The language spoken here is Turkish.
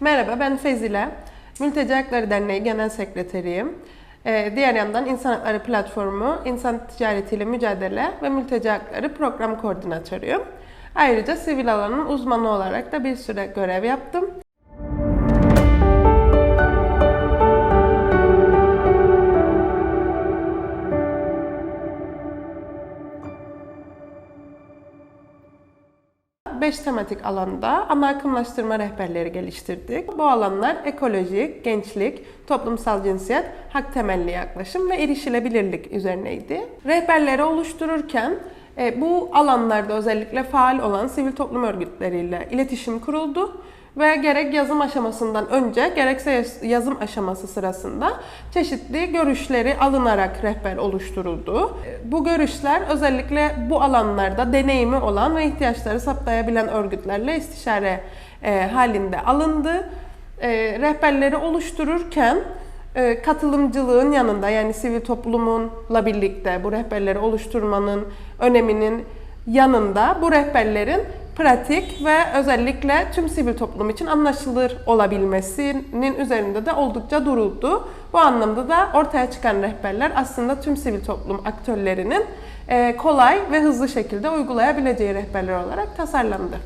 Merhaba ben Fezile. Mülteci Hakları Derneği Genel Sekreteriyim. Ee, diğer yandan İnsan Hakları Platformu, İnsan Ticaretiyle Mücadele ve Mülteci Hakları Program Koordinatörüyüm. Ayrıca sivil alanın uzmanı olarak da bir süre görev yaptım. Beş tematik alanda ana akımlaştırma rehberleri geliştirdik. Bu alanlar ekolojik, gençlik, toplumsal cinsiyet, hak temelli yaklaşım ve erişilebilirlik üzerineydi. Rehberleri oluştururken e, bu alanlarda özellikle faal olan sivil toplum örgütleriyle iletişim kuruldu ve gerek yazım aşamasından önce gerekse yaz- yazım aşaması sırasında çeşitli görüşleri alınarak rehber oluşturuldu. E, Bu görüşler özellikle bu alanlarda deneyimi olan ve ihtiyaçları saptayabilen örgütlerle istişare e, halinde alındı. E, rehberleri oluştururken katılımcılığın yanında yani sivil toplumunla birlikte bu rehberleri oluşturmanın öneminin yanında bu rehberlerin pratik ve özellikle tüm sivil toplum için anlaşılır olabilmesinin üzerinde de oldukça duruldu. Bu anlamda da ortaya çıkan rehberler aslında tüm sivil toplum aktörlerinin e, kolay ve hızlı şekilde uygulayabileceği rehberler olarak tasarlandı.